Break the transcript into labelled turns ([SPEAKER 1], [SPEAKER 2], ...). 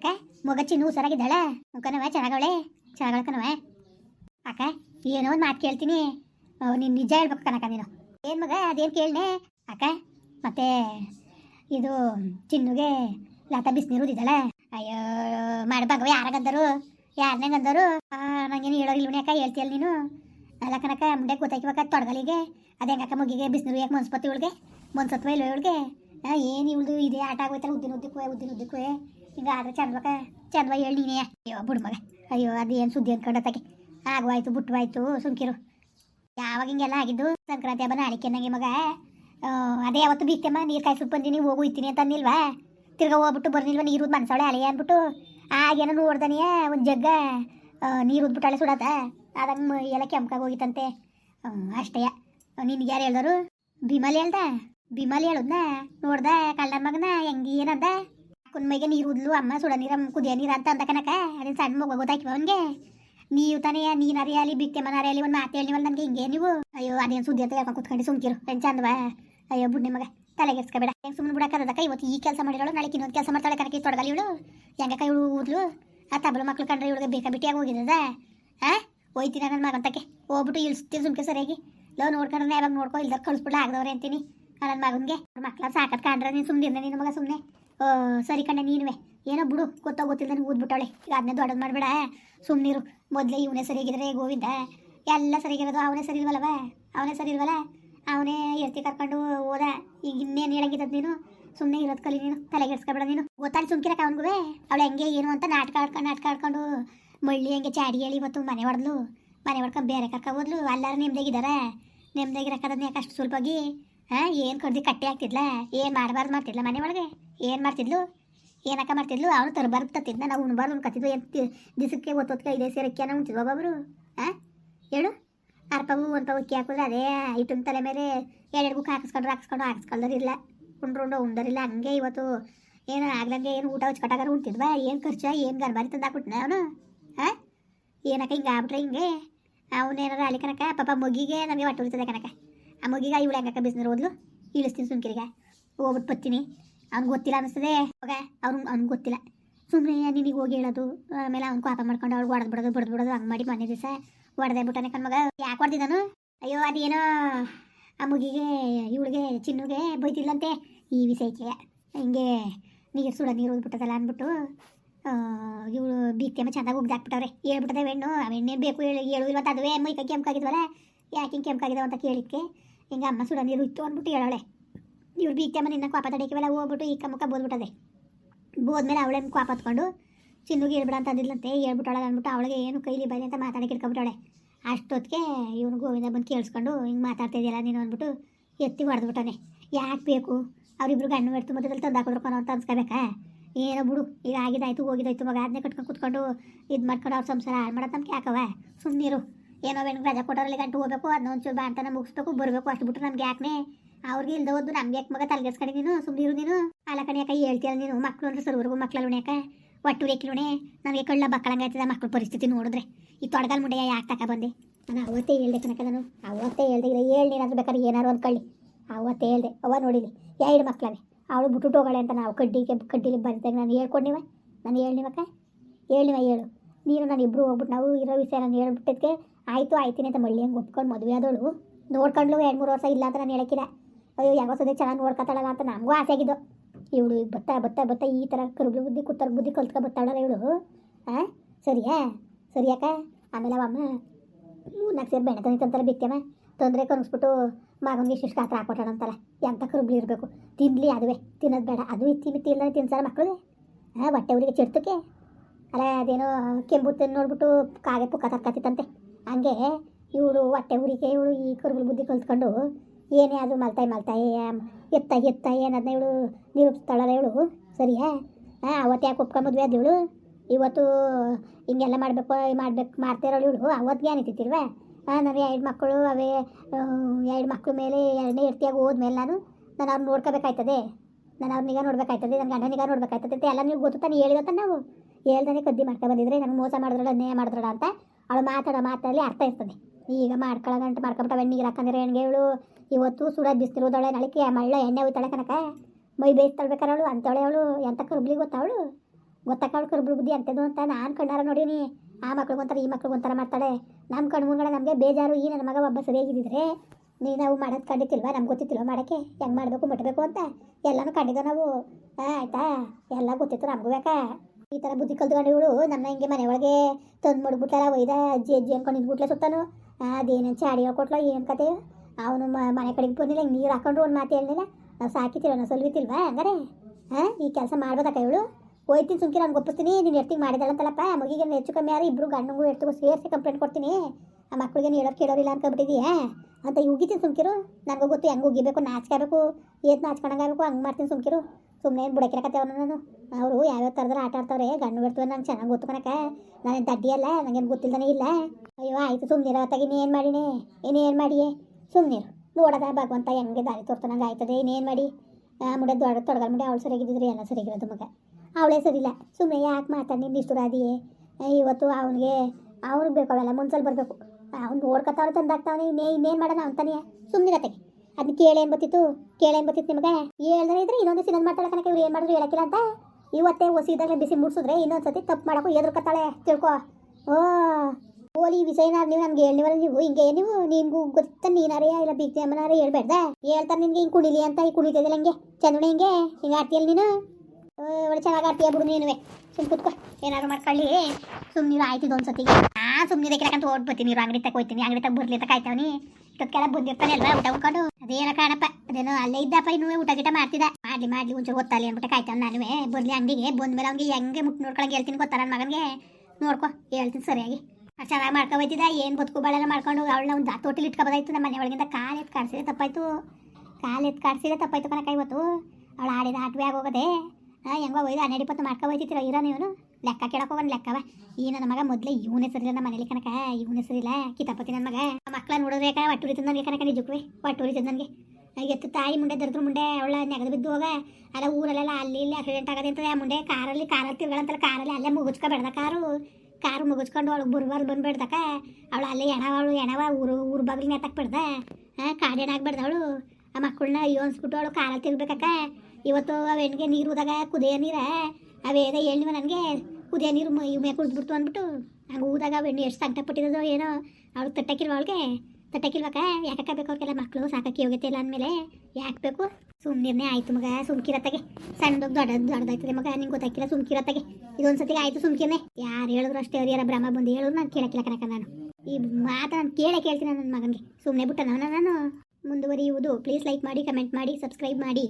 [SPEAKER 1] ಅಕ್ಕ? ಮೊಗ ಚಿನ್ನು ಹುಷಾರಾಗಿದ್ದಾಳ ಮುಖನವ ಚೆನ್ನಾಗವಳೆ ಚೆನ್ನಾಗಳ ಕನವ ಅಕ್ಕ, ಏನೋ ಒಂದು ಮಾತು ಕೇಳ್ತೀನಿ. ನೀನು ನಿಜ ಹೇಳ್ಬೇಕು ಕನಕ ನೀನು. ಏನು ಮಗ, ಅದೇನು ಕೇಳನೆ? ಅಕ್ಕ, ಮತ್ತೆ ಇದು ಚಿನ್ನುಗೆ ಲತಾ ಬಿಸಿನೀರುದಿದ್ದಾಳೆ ಅಯ್ಯೋ ಮಾಡ್ಬಾಗವ ಯಾರಾಗಂದರು? ಯಾರನ್ನಂಗಂದರು ನಂಗೇನು ಹೇಳೋರಿಲ್ವನೇ ಅಕ್ಕ, ಹೇಳ್ತೀಯಲ್ಲ ನೀನು. ಅಲ್ಲ ಕನಕ ಮುಂದೆ ಗೊತ್ತಾಯ್ಕಬೇಕ ತೊಡಗಲಿಗೆ. ಅದೇ ಹೆಂಗಕ್ಕ ಮುಗಿಗೆ ಬಿಸಿನೀರು ಯಾಕೆ ಮನ್ಸ್ಪತ್ತಿ ಇವಳಿಗೆ? ಮನ್ಸತ್ವ ಇಲ್ಲ ಇವಳಿಗೆ? ಏನು ಇವಳು ಇದೇ ಆಟ ಆಗೋಯ್ತಲ್ಲ, ಉದ್ದಿನ ಉದ್ದಕ್ಕೂ ಉದ್ದಿನ ಉದ್ದಕ್ಕೂ. ಹಿಂಗೆ ಆದ್ರೆ ಚಂದ್ವಕ ಚಂದ್ವ ಹೇಳಿ ನೀನೇ. ಅಯ್ಯೋ, ಬಿಡು ಮಗ. ಅಯ್ಯೋ, ಅದೇನು ಸುದ್ದಿ ಅನ್ಕೊಂಡತ್ತಾಗೆ ಆಗುವಾಯ್ತು, ಬಿಟ್ಟುವಾಯ್ತು, ಸುಮ್ಕಿರು. ಯಾವಾಗ ಹಿಂಗೆಲ್ಲ ಆಗಿದ್ದು? ಸಂಕ್ರಾಂತಿ ಹಬ್ಬ ನಾಳೆ ಮಗ. ಅದೇ ಅವತ್ತು ಬಿತ್ತೆಮ್ಮ ನೀರು ಕಾಯಿಸ್ಬಿಟ್ಟು ಬಂದಿನಿ ಹೋಗು ಇತ್ತೀನಿ ಅಂತ ಅಂದಿಲ್ವಾ ತಿರ್ಗಾ ಹೋಗ್ಬಿಟ್ಟು ಬರ್ನಿಲ್ವ ನೀರು ಮನಸೊಳೆ ಅಲೆ ಅಂದ್ಬಿಟ್ಟು ಆಗೇನೋ ನೋಡ್ದನಿಯ ಒಂದು ಜಗ್ಗ ನೀರು ಉದ್ಬಿಟ್ಟಾಳೆ ಸುಡಾತ. ಅದಂಗೆ ಎಲ್ಲ ಕೆಂಪಾಗಿ ಹೋಗಿತ್ತಂತೆ. ಅಷ್ಟೇ. ನಿನ್ಗೆ ಯಾರು ಹೇಳ್ದರು? ಬಿಮಲ್ ಹೇಳ್ದ? ಬಿಮಲ್ ಹೇಳುದ್ನ? ನೋಡ್ದ? ಕಳ್ಳ ಮಗನ? ಹೆಂಗೆ ಏನಂದ ಕುನ್ ಮೈಗೆ ನೀರು ಉದ್ಲು ಅಮ್ಮ ಸುಡ ನೀರ ಕುದಿಯ ನೀರು ಅಂತ ಅಂದ ಕನಕ ಅದೇನು ಸಣ್ಣ ಮಗ ಗೊತ್ತಾಯ್ತು ಅವನಿಗೆ ನೀವು ತಾನೇ ನೀನ್ ಅರಿಯಲಿ ಬಿತ್ತೆ ಮನ ಅರಿಯಲಿ ಒಂದು ಮಾತು ಹೇಳಿ ನನಗೆ ಹಿಂಗೆ ನೀವು ಅಯ್ಯೋ ಅದೇನು ಸುದ್ದಿ ಅಂತ ಯಾಕೆ ಕುತ್ಕೊಂಡು ಸುಮ್ಕಿರು ಏನು ಚಂದವಾ ಅಯ್ಯೋ ಬುಡ್ನೆ ಮಗ ತಲೆಗೆಡ್ಸ್ಕೊಬೇಡ ಹೆಂಗೆ ಸುಮ್ಮನೆ ಬಿಡಕ್ಕದಕ್ಕ ಇವತ್ತು ಈ ಕೆಲಸ ಮಾಡಿರೋಳು ನಾಳೆ ಇನ್ನೊಂದು ಕೆಲಸ ಮಾಡ್ತಾಳೆ ಕನಕ ತೊಡಗಲಿ ಇವಳು ಹೆಂಗಕ್ಕ ಇವಳು ಊದ್ಲು ಆ ತಬಲ ಮಕ್ಳು ಕಂಡ್ರೆ ಇವಳಿಗೆ ಬೇಕಾ ಬಿಟ್ಟಿಯಾಗಿ ಹೋಗಿದ್ದದ ಆ ಹೋಯ್ತೀನಿ ನನ್ನ ಮಗಂತಕ್ಕೆ ಹೋಗ್ಬಿಟ್ಟು ಇಳಿಸ್ತೀನಿ ಸುಮ್ಕೆ ಸರಿಯಾಗಿ ಲವ್ ನೋಡ್ಕೊಂಡ್ರೆ ಯಾವಾಗ ನೋಡ್ಕೊ ಇಲ್ದಾಗ ಕಳಿಸ್ಬಿಡ್ಲ ಆಗದವ್ರೆ ಅಂತೀನಿ ನನ್ನ ಮಗನಿಗೆ ಮಕ್ಳ ಸಾಕತ್ ಕಂಡ್ರೆ ನೀನು ಸುಮ್ಮನೆ ನಿನ್ನ ಮಗ ಸುಮ್ಮನೆ ಸರಿ ಕಣ್ಣೆ ನೀನುವೆ. ಏನೋ ಬಿಡು, ಗೊತ್ತೋ ಗೊತ್ತಿಲ್ಲ ನನಗೆ ಊದ್ಬಿಟ್ಟವಳೆ. ಈಗ ಅದನ್ನೇ ದೊಡ್ಡದು ಮಾಡಬೇಡ. ಸುಮ್ಮನಿರು ಮೊದಲೇ ಇವನೇ ಸರಿಯಾಗಿದ್ರೆ ಗೋವಿಂದ. ಎಲ್ಲ ಸರಿಯಾಗಿರೋದು ಅವನೇ ಸರಿ ಇಲ್ವಲ್ಲವ? ಅವನೇ ಸರಿ ಇಲ್ವಲ್ಲ? ಅವನೇ ಎರ್ತಿ ಕರ್ಕೊಂಡು ಹೋದ. ಈಗ ಇನ್ನೇನು ಹೇಳಂಗಿದ್ದದ ನೀನು? ಸುಮ್ಮನೆ ಇರೋದು ಕಲಿ ನೀನು. ತಲೆಗೆಡ್ಸ್ಕೊಬೇಡ ನೀನು. ಗೊತ್ತಾಗಿ ಸುಮ್ಕಿರಕ್ಕೆ ಅವನಿಗೂ ಅವಳು ಹೆಂಗೆ ಏನು ಅಂತ ನಾಟಕ ಆಡ್ಕೊಂಡು ನಾಟಕ ಆಡ್ಕೊಂಡು ಮಳ್ಳಿ ಹೆಂಗೆ ಚಾಡಿ ಹೇಳಿ ಇವತ್ತು ಮನೆ ಹೊಡೆದ್ಲು ಮನೆ ಹೊಡ್ಕೊಂಡು ಬೇರೆ ಕರ್ಕ ಹೋದ್ಲು. ಎಲ್ಲರೂ ನೆಮ್ಮದಿಗಿದಾರ ನೆಮ್ಮದಿಗಿರಕ್ಕದನ್ನ ಯಾಕೆ ಅಷ್ಟು ಸುಲಭವಾಗಿ ಹಾಂ, ಏನು ಕಟ್ಟಿ ಆಗ್ತಿದ್ಲ ಏನು ಮಾಡಬಾರ್ದು ಮಾಡ್ತಿದ್ಲ ಮನೆ ಒಳಗೆ? ಏನು ಮಾಡ್ತಿದ್ಲು? ಏನಕ್ಕ ಮಾಡ್ತಿದ್ಲು? ಅವನು ತರಬಾರ್ದು ತತ್ತಿದ್ನ ನಾವು ಉಣ್ಬಾರ್ದು ಉಣ್ಕತ್ತಿದ್ವು. ಎಂತ ದಿಸಕ್ಕೆ ಒತ್ತೊತ್ಕ ಇದೇ ಸೇರಕ್ಕೆ ಸೇರಕ್ಕಿಯನ್ನ ಉಣ್ತಿದ್ವು ಒಬ್ಬೊಬ್ರು ಹಾಂ? ಹೇಳು. ಅರ್ಪವು ಒಂದು ಪವು ಅಕ್ಕಿ ಹಾಕಿದ್ರೆ ಅದೇ ಇಟ್ಟಿನ ತಲೆ ಮೇಲೆ ಎರಡು ಹಾಕಿಸ್ಕೊಂಡ್ರು ಹಾಕಿಸ್ಕೊಂಡು ಹಾಕಿಸ್ಕೊಳ್ದರಿಲ್ಲ ಉಂಡ್ರು ಉಂಡು ಉಂಡರಿಲ್ಲ. ಹಂಗೆ ಇವತ್ತು ಏನು ಆಗ್ಲಂಗೆ ಏನು ಊಟ ಹಚ್ಕೊಟ್ಟಾಗಾರ ಉಣ್ತಿದ್ವ? ಏನು ಖರ್ಚು, ಏನು ಗರ್ಬಾರಿ ತಂದಾಕ್ಬಿಟ್ನ ಅವನು? ಹಾಂ? ಏನಕ್ಕ ಹಿಂಗೆ ಆಗ್ಬಿಟ್ರೆ ಹಿಂಗೆ? ಅವನೇನಾರ ಅಲ್ಲಿ ಕನಕ ಪಾಪ ಮಗಿಗೆ ನಮಗೆ ಹೊಟ್ಟೆ ಉಳಿತದೆ ಕನಕ ಆ ಮಗಿಗೆ ಇವಳು ಹೆಂಗಕ್ಕ ಬಿಸಿನೀರು ಓದ್ಲು ಇಳಿಸ್ತೀನಿ ಸುಮ್ಕಿರಿಗೆ. ಹೋಗ್ಬಿಟ್ಟು ಬರ್ತೀನಿ ಅವ್ನಿಗೆ ಗೊತ್ತಿಲ್ಲ ಅನಿಸ್ತದೆ. ಹೋಗ, ಅವ್ನು ಅವ್ನಿಗೆ ಗೊತ್ತಿಲ್ಲ. ಸುಮ್ಮನೆ ನಿನಗೆ ಹೋಗಿ ಹೇಳೋದು. ಆಮೇಲೆ ಅವ್ನು ಕೋಪ ಮಾಡ್ಕೊಂಡು ಅವ್ಳು ಹೊಡೆದು ಬಿಡೋದು, ಬಡ್ದು ಬಿಡೋದು ಹಂಗೆ ಮಾಡಿ ಮನೆ ದಿವಸ ಹೊಡೆದೇ ಬಿಟ್ಟಾನೆ ಕಣ್ಮಗ. ಯಾಕೆ ಹೊಡೆದಿದ್ದಾನು ಅಯ್ಯೋ, ಅದೇನೋ ಆ ಇವಳಿಗೆ, ಚಿನ್ನುಗೆ ಬೈತಿಲ್ಲಂತೆ ಈ ವಿಷಯಕ್ಕೆ. ಹಿಂಗೆ ನೀರು ಸುಡ ನೀರು ಹೋಗ್ಬಿಟ್ಟದಲ್ಲ ಅಂದ್ಬಿಟ್ಟು ಇವಳು ಬೀಗ್ತೆಮ್ಮ ಚೆಂದಾಗಿ ಉಗ್ದು ಹಾಕ್ಬಿಟ್ಟವ್ರೆ. ಹೇಳ್ಬಿಟ್ಟದೆ ಹೆಣ್ಣು. ಅವೆಣ್ಣೇನು ಬೇಕು ಹೇಳಿ, ಹೇಳು ಇವತ್ತು ಅದುವೇ ಮೈ ಕೈ ಕೆಂಪಾಗಿದ್ವಲ್ಲ ಯಾಕೆ ಹಿಂಗೆ ಕೆಂಪಾಗಿದ್ದಾವೆ ಅಂತ ಕೇಳಿದ್ಕೆ. ಹಿಂಗೆ ಅಮ್ಮ ಸುಡ ನೀರು ಇತ್ತು ಅಂದ್ಬಿಟ್ಟು ಹೇಳೋಳೆ ಇವ್ರು ಬೀಗ್ತೆಮ್ಮ ನಿನ್ನ ಕ್ವಾಪ ತಡಿಕೆವೆಲ್ಲ ಹೋಗ್ಬಿಟ್ಟು ಈ ಕಮ್ಮಕ್ಕ ಬೋದ್ಬಿಟ್ಟದೆ. ಬೋದ್ಮೇಲೆ ಅವಳೇ ಕ್ವಾಪ ಹತ್ಕೊಂಡು, ಚಿನ್ನುಗೆ ಹೇಳ್ಬಿಡ ಅಂತ ಅಂದಿದ್ಲಂತೆ ಹೇಳ್ಬಿಟ್ಟಾಳೆ ಅಂದ್ಬಿಟ್ಟು ಅವಳಿಗೆ ಏನು ಕೈಲಿ ಬೈಲಿ ಅಂತ ಮಾತಾಡಕ್ಕೆ ಇಟ್ಕೊಂಬಿಟ್ಟಾಳೆ ಅಷ್ಟೊತ್ತಿಗೆ ಇವನು ಗೋವಿಂದ ಬಂದು ಕೇಳಿಸ್ಕೊಂಡು, ಹಿಂಗೆ ಮಾತಾಡ್ತಿದ್ಯಲ್ಲ ನೀನು ಅಂದ್ಬಿಟ್ಟು ಎತ್ತಿ ಹೊಡೆದ್ಬಿಟ್ಟಾನೆ ಯಾಕೆ ಬೇಕು? ಅವರಿಬ್ರು ಗಂಡು ಮೆಡ್ತು ಮೊದಲಲ್ಲಿ ತಂದು ಹಾಕಿದ್ರು ಅಂತ ಅನ್ಸ್ಕೋಬೇಕಾ? ಏನೋ ಬಿಡು, ಈಗ ಆಗಿದಾಯ್ತು, ಹೋಗಿದಾಯ್ತು, ಮಗ. ಅದನ್ನೇ ಕಟ್ಕೊಂಡು ಕುತ್ಕೊಂಡು ಇದು ಮಾಡ್ಕೊಂಡು ಅವ್ರ ಸಂಸಾರ ಹಾಳು ಮಾಡೋದು ನಮ್ಗೆ ಯಾಕವ ಸುಮ್ಮನಿರು ಏನೋ ಬೆಣ್ಣು ರಜಾ ಕೊಟ್ಟವ್ರಲ್ಲಿ ಗಂಟು ಹೋಗ್ಬೇಕು ಅದನ್ನ ಒಂಚೂರು ಬಾಂತನ ಮುಗಿಸ್ಬೇಕು, ಬರಬೇಕು ಅಷ್ಟು ಬಿಟ್ಟು ನಮ್ಗೆ ಯಾಕೆ ಅವ್ರಿಗೆ ಇಲ್ದ ಹೋದ್ದು ನಮ್ಗೆ ಯಾಕೆ ಮಗ ತಲೆಗೆಸ್ಕಡೆ ನೀನು? ಸುಮ್ಮನಿರು ನೀನು. ಅಲ್ಲ ಕಣಿ ಯಾಕೆ ಹೇಳ್ತೀಯ ನೀನು ಮಕ್ಕಳು ಅಂದ್ರೆ ಸರ್ವರ್ಗು ಮಕ್ಕಳು ಉಣ್ಯಾಕ ಒಟ್ಟು ರೇಕಿಲುಣೆ ನಮಗೆ ಕಳ್ಳ ಬಕ್ಕಳಂಗಾಯ್ತದ ಮಕ್ಕಳ ಪರಿಸ್ಥಿತಿ ನೋಡಿದ್ರೆ. ಈ ತೊಡಗಲ್ ಮುಂಡೆ ಯಾಕೆ ತಕ ಬಂದೆ? ನಾನು ಅವತ್ತೇ ಹೇಳ್ದೆ ಕನಕ ನಾನು. ಅವತ್ತೇ ಹೇಳ್ದೆ ಇಲ್ಲ ಹೇಳಿ ನೀನಾದ್ರೂ ಬೇಕಾದ್ರೆ ಏನಾರು ಒಂದು ಕಳ್ಳಿ. ಅವತ್ತೇ ಹೇಳ್ದೆ ಅವ ನೋಡಿಲಿ, ಎರಡು ಮಕ್ಕಳವೆ ಅವಳು ಬಿಟ್ಟು ಹೋಗಳೆ ಅಂತ ನಾವು ಕಡ್ಡಿಗೆ, ಕಡ್ಡಿಲಿ ಬರಿತಾಗ ನಾನು ಹೇಳ್ಕೊಂಡಿವ ನಾನು ಹೇಳಿವಕ್ಕ ಹೇಳಿವ ಹೇಳು. ನೀನು, ನಾನು ಇಬ್ಬರು ಹೋಗ್ಬಿಟ್ಟು ನಾವು ಇರೋ ವಿಷಯ ನಾನು ಹೇಳ್ಬಿಟ್ಟಿದ್ಕೆ ಆಯಿತು, ಆಯ್ತೀನಿ ಅಂತ ಮಳ್ಳಿ ಹಂಗೆ ಒಪ್ಕೊಂಡು ಮದುವೆ ಆದವಳು ನೋಡ್ಕೊಂಡ್ಲು ಎರಡು ಮೂರು ವರ್ಷ ಇಲ್ಲ ಅಂತ ನಾನು ಹೇಳಕ್ಕಿಲ್ಲ ಅಯ್ಯೋ ಯಾವ ಸದ್ಯ ಚೆನ್ನಾಗಿ ನೋಡ್ಕೊತಾಳಲ್ಲ ಅಂತ ನಮಗೂ ಆಸೆ ಆಗಿದ್ದು. ಇವಳು ಬತ್ತ ಬತ್ತ ಬತ್ತ ಈ ಥರ ಕರುಬ್ಳು ಬುದ್ಧಿ, ಕುತ್ತರ ಬುದ್ಧಿ ಕಲ್ತ್ಕೊ ಬತ್ತಾಳಲ್ಲ ಇವಳು. ಹಾಂ ಸರಿಯಾ? ಸರಿಯಾಕ? ಆಮೇಲೆ ಅವಮ್ಮ ಮೂರು ನಾಲ್ಕು ಸೇರಿ ಬೆಣ್ಣೆ ತಂದಿತ್ತಂತಲ್ಲ ಬಿಕ್ಕಮ್ಮ ತೊಂದರೆ ಕನ್ಸ್ಬಿಟ್ಟು ಮಗನಿಗೆ ಇಷ್ಟು ಗಾತ್ರ ಹಾಕೊಟ್ಟಾಳಂತಲ್ಲ ಎಂಥ ಕರುಬ್ಲಿ ಇರಬೇಕು. ತಿನ್ನಲಿ ಅದುವೆ. ತಿನ್ನೋದು ಬೇಡ. ಅದು ಇತ್ತಿ ಮಿತ್ತಿ ಇಲ್ಲ ತಿನ್ಸಾರ ಮಕ್ಕಳು ಹಾಂ ಬಟ್ಟೆ ಅವರಿಗೆ ಚಿಡ್ತಕ್ಕೆ ಅಲ್ಲ, ಅದೇನೋ ಕೆಂಪು ತಿಂದು ನೋಡ್ಬಿಟ್ಟು ಕಾಗೆ ಪುಕ್ಕ ತರ್ಕತ್ತಿತ್ತಂತೆ. ಹಂಗೆ ಇವಳು ಹೊಟ್ಟೆ ಊರಿಗೆ ಇವಳು ಈ ಕರುಬುಲ್ ಬುದ್ಧಿ ಕಲ್ತ್ಕೊಂಡು ಏನೇ ಆದರೂ ಮಲ್ತಾಯಿ ಮಲ್ತಾಯಿ ಎತ್ತ ಎತ್ತ ಏನದನ್ನ ಇವಳು ನಿರೂಪಿಸ್ತಾಳಲ್ಲ ಇವಳು. ಸರಿಯಾ ಹಾಂ? ಅವತ್ತು ಯಾಕೆ ಒಪ್ಕೊಂಬದ್ವಿ ಆದ ಇವಳು? ಇವತ್ತು ಹಿಂಗೆಲ್ಲ ಮಾಡಬೇಕು ಮಾಡ್ಬೇಕು, ಮಾಡ್ತಿರೋಳು ಇವಳು. ಅವತ್ತಿಗೆ ಏನಿತ್ತಿಲ್ವ ಹಾಂ ನನಗೆ ಎರಡು ಮಕ್ಕಳು ಅವೇ ಎರಡು ಮಕ್ಕಳ ಮೇಲೆ ಎರಡನೇ ಇರ್ತಿಯಾಗಿ ಹೋದ್ಮೇಲೆ ನಾನು ನಾನು ಅವ್ರು ನೋಡ್ಕೋಬೇಕಾಯ್ತದೆ. ನಾನು ಅವ್ರ ನಿಗಾ ನೋಡ್ಬೇಕಾಯ್ತದೆ, ನನ್ನ ಗಂಡ ನಿಗಾ ನೋಡ್ಬೇಕಾಯ್ತದೆ ಅಂತ ಎಲ್ಲ ನೀವು ಗೊತ್ತು ತಾನೇ? ಹೇಳಿದ ನಾವು. ಹೇಳ್ದಾನೆ ಕದ್ದಿ ಮಾಡ್ಕೊ ಬಂದಿದ್ರೆ, ನನಗೆ ಮೋಸ ಮಾಡಿದ್ರೆ ಅನ್ಯಾಯ ಮಾಡಿದ್ರಳ ಅಂತ. ಅವಳು ಮಾತಾಡೋ ಮಾತಲ್ಲಿ ಅರ್ಥ ಇರ್ತದೆ. ಈಗ ಮಾಡ್ಕೊಳ್ಳೋ ಗಂಟು ಮಾಡ್ಕೊಬಿಟ್ಟ ಬೆಣ್ಣಿಗೆ ಹಾಕಂದ್ರೆ ಹೆಣ್ಗೆ ಇವಳು ಇವತ್ತು ಸುಡ ಬಿಸಿರುದಳೆ ನಳಿಕೆ, ಮಳ್ಳ ಎಣ್ಣೆ ಹೋಯ್ತಾಳೆ ಕನಕ ಮೈ ಬೇಯಿಸ್ತಾಳ್ಬೇಕಾರೆ ಅವಳು? ಅಂತವಳೆ ಅವಳು? ಎಂಥ ಕರುಬ್ಲಿ ಗೊತ್ತಾ ಅವಳು? ಗೊತ್ತಾಕವಳು ಅವಳು ಬುದ್ಧಿ ಅಂತದ್ದು ಅಂತ ನಾನು ಕಣ್ಣಾರ ನೋಡೀನಿ ಆ ಮಕ್ಳಿಗೆ ಒಂಥರ, ಈ ಮಕ್ಳಿಗೆ ಒಂಥರ ಮಾಡ್ತಾಳೆ. ನಮ್ಮ ಕಣ್ಣು ಮುಂಗಡೆ ನಮಗೆ ಬೇಜಾರು. ಈ ನನ್ನ ಮಗ ಒಬ್ಬ ಸರಿಯಾಗಿದ್ದಿದ್ರೆ ನೀ ನಾವು ಮಾಡೋದು ಕಂಡಿತಿಲ್ವ ನಮ್ಗೆ ಗೊತ್ತಿತ್ತಿಲ್ವ ಮಾಡೋಕ್ಕೆ? ಹೆಂಗೆ ಮಾಡಬೇಕು ಮುಟ್ಟಬೇಕು ಅಂತ? ಎಲ್ಲನೂ ಕಂಡಿದ್ದೋ ನಾವು. ಆಯ್ತಾ? ಎಲ್ಲ ಗೊತ್ತಿತ್ತು ನಮಗೂ ಯಾಕ? ಈ ಥರ ಬುದ್ಧಿ ಕಲ್ತ್ಕೊಂಡು ಇವಳು ನಮ್ಮ ಹಿಂಗೆ ಮನೆ ಒಳಗೆ ತಂದು ಮಡ್ಬಿಟ್ಟಾರ ಒಯ್ದ ಅಜ್ಜಿ ಅಜ್ಜಿ ಅನ್ಕೊಂಡು ನಿಂತ್ಬಿಟ್ಲೆ ಸುತ್ತಾನು. ಅದೇನೇನು ಚಾಡಿ ಹೇಳ್ಕೊಟ್ಲ ಏನು ಕತೆ? ಅವನು ಮನೆ ಕಡೆಗೆ ಬಂದಿಲ್ಲ, ಹಿಂಗೆ ನೀರು ಹಾಕೊಂಡ್ರು ಒಂದು ಮಾತು ಹೇಳಿಲ್ಲ ನಾವು ನಾವು ಸೊಲ್ವಿತಿಲ್ವಾ ಹಂಗಾರೆ? ಹಾಂ ಈ ಕೆಲಸ ಮಾಡ್ಬೋದಕ್ಕ ಇವಳು? ಹೋಯ್ತೀನಿ ಸುಮ್ಕಿ ನಾನು ಗೊಪ್ಪಿಸ್ತೀನಿ ನೀನು ಎರ್ತಿಗೆ ಮಾಡಿದಳಂತಲ್ಲಪ್ಪ. ಮಗಿಗೆ ಹೆಚ್ಚು ಕಮ್ಮಿ ಯಾರು ಇಬ್ಬರು ಗಂಡಂಗೂ ಎರ್ತಿಗೂ ಸೇರಿಸಿ ಕಂಪ್ಲೇಂಟ್ ಕೊಡ್ತೀನಿ. ಆ ಮಕ್ಳಿಗೆ ಹೇಳೋರು ಕೇಳೋರಿಲ್ಲ ಹಾಂ ಅಂತ ಉಗಿತೀನಿ ಸುಮ್ಕಿರು. ನನಗೂ ಗೊತ್ತು ಹೆಂಗೆ ಉಗಿಬೇಕು ನಾಚ್ಕೋಬೇಕು ಏತ್ ನಾಚ್ಕೊಂಡಂಗಾಗಬೇಕು ಹಂಗೆ ಮಾಡ್ತೀನಿ ಸುಮ್ಕಿರು. ಸುಮ್ಮನೆ ಏನು ಅವನು ನಾನು ಅವರು ಯಾವ್ಯಾವ ಥರದ್ರ ಆಟ ಆಡ್ತಾವ್ರೆ? ಗಂಡು ಬಿಡ್ತವೆ ನಂಗೆ ಚೆನ್ನಾಗಿ ಗೊತ್ತು ಕನಕ ನಾನೇನು ದಡ್ಡಿ ಅಲ್ಲ ನನಗೇನು ಗೊತ್ತಿಲ್ದಾನೆ ಇಲ್ಲ. ಅಯ್ಯೋ, ಆಯಿತು ಸುಮ್ಮನಿರೋ ಹೊತ್ತಾಗಿ ಇನ್ನೇನು ಮಾಡಿನಿ? ಇನ್ನೇನು ಮಾಡಿಯೇ? ಸುಮ್ಮನಿರು ನೋಡದ, ಭಗವಂತ ಹೆಂಗೆ ದಾರಿ ತೋರ್ತಾನಂಗೆ ಆಯ್ತದೆ. ಇನ್ನೇನು ಮಾಡಿ? ಮುಂಡೆ ದೊಡ್ಡ ತೊಡಗಲ್ ಮುಡೆ ಅವಳು ಸರಿಯಾಗಿದ್ದಿದ್ರೆ ಎಲ್ಲ ಸರಿಯಾಗಿರೋದು ಮಗ. ಅವಳೇ ಸರಿಯಿಲ್ಲ ಸುಮ್ಮನೆ ಯಾಕೆ ಮಾತಾಡಿ ನಿಂದಿಷ್ಟು ರಾದಿಯೇ ಇವತ್ತು ಅವನಿಗೆ, ಅವ್ನಿಗೆ ಬೇಕು ಅವೆಲ್ಲ ಮುನ್ಸಲ್ ಬರಬೇಕು. ಅವ್ನು ನೋಡ್ಕೊತಾವ್ರೆ ತಂದಾಗ್ತಾವನೆ ಇನ್ನೇ ಇನ್ನೇನು ಮಾಡೋಣ ಅಂತಾನೆ. ಸುಮ್ಮನಿರತ್ತೆ ಅದನ್ನ ಕೇಳೇನ್ ಬತ್ತಿತ್ತು ಕೇಳೇನ್ ಬತ್ತಿತ್ತು ನಿಮಗೆ? ಹೇಳ್ದೇ ಇದ್ರೆ ಇನ್ನೊಂದು ಸಿನಿಮಾ ಮಾಡ್ತಾಳೆ ಕನಕ ಇವ್ರು ಏನು ಮಾಡಿದ್ರು ಹೇಳಕ್ಕಿಲ್ಲ ಅಂತ? ಇವತ್ತೇ ಒಸಿದಾಗಲೇ ಬಿಸಿ ಮುಡ್ಸಿದ್ರೆ ಇನ್ನೊಂದು ಸತಿ ತಪ್ಪು ಮಾಡೋಕ್ಕೂ ಎದುರ್ಕತ್ತಾಳೆ ತಿಳ್ಕೊ. ಓ, ಓಲಿ ವಿಷಯನ ನೀವು ನಮ್ಗೆ ಹೇಳಿವಲ್ಲ ನೀವು? ಹಿಂಗೆ ನೀವು? ನಿನ್ಗೂ ಗೊತ್ತ ನೀನಾರೇ, ಇಲ್ಲ ಬಿಗ್ ಜಮನಾರೇ ಹೇಳ್ಬೇಡ್ದ? ಹೇಳ್ತಾರೆ ನಿನ್ಗೆ, ಹಿಂಗೆ ಕುಡಿಲಿ ಅಂತ ಈ ಕುಣಿತಿದ್ದಿಲ್ಲ ಹಿಂಗೆ? ಚಂದಣ ಹಿಂಗೆ? ಹಿಂಗೆ ಆಡ್ತೀಯಲ್ಲ ನೀನು? ಒಳ್ಳೆ ಚೆನ್ನಾಗಿ ಆಡ್ತೀಯ ಬಿಡು ನೀನುವೆ ಸುಮ್ ಕುತ್ಕ. ಏನಾದ್ರು ಮಾಡ್ಕೊಳ್ಳಿ. ಸುಮ್ಮನೆ ಆಯ್ತು ಒಂದು ಸತಿಗೆ ಆ ಸುಮ್ಮನೆ ಯಾಕಂತ ಓಡ್ ಬರ್ತೀನಿ, ನೀರು ಅಂಗಡಿ ತಕ ಹೋಯ್ತೀನಿ ಅಂಗಡಿ ತಗ ಬರ್ಲಿ ಅಂತ ಕಾಯ್ತಾವನಿ. ಇಷ್ಟೊತ್ಕೆಲ್ಲ ಬಂದಿರ್ತಾನೆ ಅಲ್ವಾ? ಊಟ ಉಳ್ಕೊಂಡು ಅದೇನೋ ಕಾಣಪ್ಪ, ಅದೇನೋ ಅಲ್ಲೇ ಇದ್ದಪ್ಪ ಇನ್ನೂ ಊಟ ಗಿಟ ಮಾಡ್ತಿದ್ದ. ಮಾಡ್ಲಿ ಮಾಡ್ಲಿ, ಒಂಚೂರು ಗೊತ್ತಲ್ಲಿ ಅಂದ್ಬಿಟ್ಟು ಕಾಯ್ತಾವ್ ನಾನುವೆ. ಬರ್ಲಿ ಅಂಗಡಿಗೆ, ಬಂದ್ಮೇಲೆ ಅವ್ನಿಗೆ ಹೆಂಗೆ ಮುಟ್ಟು ನೋಡ್ಕೊಳಂಗೆ ಹೇಳ್ತೀನಿ ಗೊತ್ತಾ ನನ್ನ ಮಗನಿಗೆ? ನೋಡ್ಕೊ, ಹೇಳ್ತೀನಿ ಸರಿಯಾಗಿ. ಚೆನ್ನಾಗಿ ಮಾಡ್ಕೊ ಹೋಯ್ತಿದ್ದ, ಏನು ಬದುಕು ಬಾಳೆಲ್ಲ ಮಾಡ್ಕೊಂಡು ಅವಳನ್ನ ಒಂದು ತೋಟಲಿ ಇಟ್ಕೊಬೋದಾಯ್ತು ನಮ್ಮ ಮನೆ ಒಳಗಿಂದ ಕಾಲು ಎತ್ತು ಕಾಡ್ಸಿದ್ರೆ ತಪ್ಪಾಯ್ತು. ಕಾಲು ಎತ್ತು ಕಾಡ್ಸಿದ್ರೆ ತಪ್ಪಾಯ್ತು ಕನಕ ಇವತ್ತು. ಅವಳು ಆಡಿದ ಆಟವೇ ಆಗೋಗದೆ. ಹೆಂಗೋ ಒಯ್ದು ಹನ್ನೆರಡು ಇಪ್ಪತ್ತು ಮಾಡ್ಕೊ ಹೋಯ್ತಿತ್ತಿರ ಇರೋ ನೀವು ಲೆಕ್ಕ ಕೇಳಕ್ಕೆ ಹೋಗೋಣ ಲೆಕ್ಕವ. ಈ ನನ್ನ ಮಗ ಮೊದಲೇ ಇವನ ಹೆಸರಿಲ್ಲ, ನಮ್ಮ ಮನೇಲಿ ಕನಕ ಇವನ ಹೆಸರಿಲ್ಲ. ಕಿತಾಪತಿ ನನ್ನ ಮಗ. ಮಕ್ಕಳ ನೋಡಿದ್ರೆ ಯಾಕೆ ಒಟ್ಟು ಉರಿತದ ನನಗೆ ಕನಕ ಒಟ್ಟು ಉರಿತದ ನನಗೆ ಎತ್ತು ತಾಯಿ ಮುಂಡೆ, ದರ್ದ್ರ ಮುಂಡೆ, ಅವಳ ನೆಗದು ಬಿದ್ದು ಹೋಗ. ಅಲ್ಲ ಊರಲ್ಲೆಲ್ಲ ಅಲ್ಲಿ ಇಲ್ಲಿ ಆಕ್ಸಿಡೆಂಟ್ ಆಗದೆ ಅಂತದೆ ಮುಂಡೆ ಕಾರಲ್ಲಿ ಕಾರಲ್ಲಿ ತಿರ್ಗಳಂತಲ್ಲ ಕಾರಲ್ಲಿ ಅಲ್ಲೇ ಮುಗಿಸ್ಕೊ ಬೇಡ್ದ ಕಾರು. ಕಾರು ಮುಗಿಸ್ಕೊಂಡು ಅವಳು ಬುರ್ಬಾರ್ ಬಂದ್ಬಿಡ್ದಕ್ಕ ಅವಳು ಅಲ್ಲೇ ಎಣವ, ಅವಳು ಎಣವ, ಊರು ಊರು ಬಾಗಿಲು ನೆತ್ತಕ್ಕೆ ಬಿಡ್ದ. ಹಾಂ ಕಾಡೇನ ಅವಳು. ಆ ಮಕ್ಕಳನ್ನ ಯೋನ್ಸ್ಬಿಟ್ಟು ಅವಳು ಕಾರಲ್ಲಿ ತಿರ್ಬೇಕಕ್ಕ ಇವತ್ತು ಅವೆಣ್ಗೆ ನೀರು ಹೋದಾಗ ಕುದಿಯೋ ನೀರ. ಅವೇದ ಹೇಳಿವ ನನಗೆ, ಕುದಿಯ ನೀರು ಮೇ ಕುಡ್ದ್ಬಿಡ್ತು ಅಂದ್ಬಿಟ್ಟು ಹಂಗೆ ಊದಾಗ ಬೆಣ್ಣೆ ಎಷ್ಟು ಸಂಕಟ ಪಟ್ಟಿರೋದು ಏನೋ ಅವಳು ತಟ್ಟಕ್ಕಿಲ್ವ ಅವಳಿಗೆ? ತಟ್ಟಕ್ಕಿಲ್ವಕ್ಕ ಯಾಕಕ್ಕ ಬೇಕು ಅವ್ರಿಗೆಲ್ಲ ಮಕ್ಕಳು ಸಾಕಕ್ಕೆ ಹೋಗುತ್ತೆ ಇಲ್ಲ ಅಂದಮೇಲೆ ಯಾಕೆ ಬೇಕು? ಸುಮ್ಮನೆ ಆಯಿತು ಮಗ, ಸುಮ್ಕಿರತ್ತಾಗೆ. ಸಣ್ಣದಾಗ ದೊಡ್ಡದು ದೊಡ್ಡದಾಯ್ತದೆ ಮಗ, ನಿಂಗೆ ಗೊತ್ತಾಗಿಲ್ಲ ಸುಮ್ಕಿರತ್ತಾಗೆ. ಇದೊಂದು ಸತಿಗೆ ಆಯಿತು ಸುಮ್ಕಿನೇ ಯಾರು ಹೇಳಿದ್ರು ಅಷ್ಟೇ ಅವ್ರು, ಯಾರ ಬ್ರಹ್ಮ ಬಂದು ಹೇಳಿದ್ರು ನಾನು ಕೇಳಕ್ಕಿಲ್ಲ ಕನಕ ನಾನು. ಈ ಮಾತು ನಾನು ಕೇಳೇ ಕೇಳ್ತೀನಿ ನನ್ನ ಮಗನಿಗೆ. ಸುಮ್ಮನೆ ಬಿಟ್ಟ ನಾನು? ನಾನು ಮುಂದುವರಿಯುವುದು. ಪ್ಲೀಸ್ ಲೈಕ್ ಮಾಡಿ ಕಮೆಂಟ್ ಮಾಡಿ ಸಬ್ಸ್ಕ್ರೈಬ್ ಮಾಡಿ.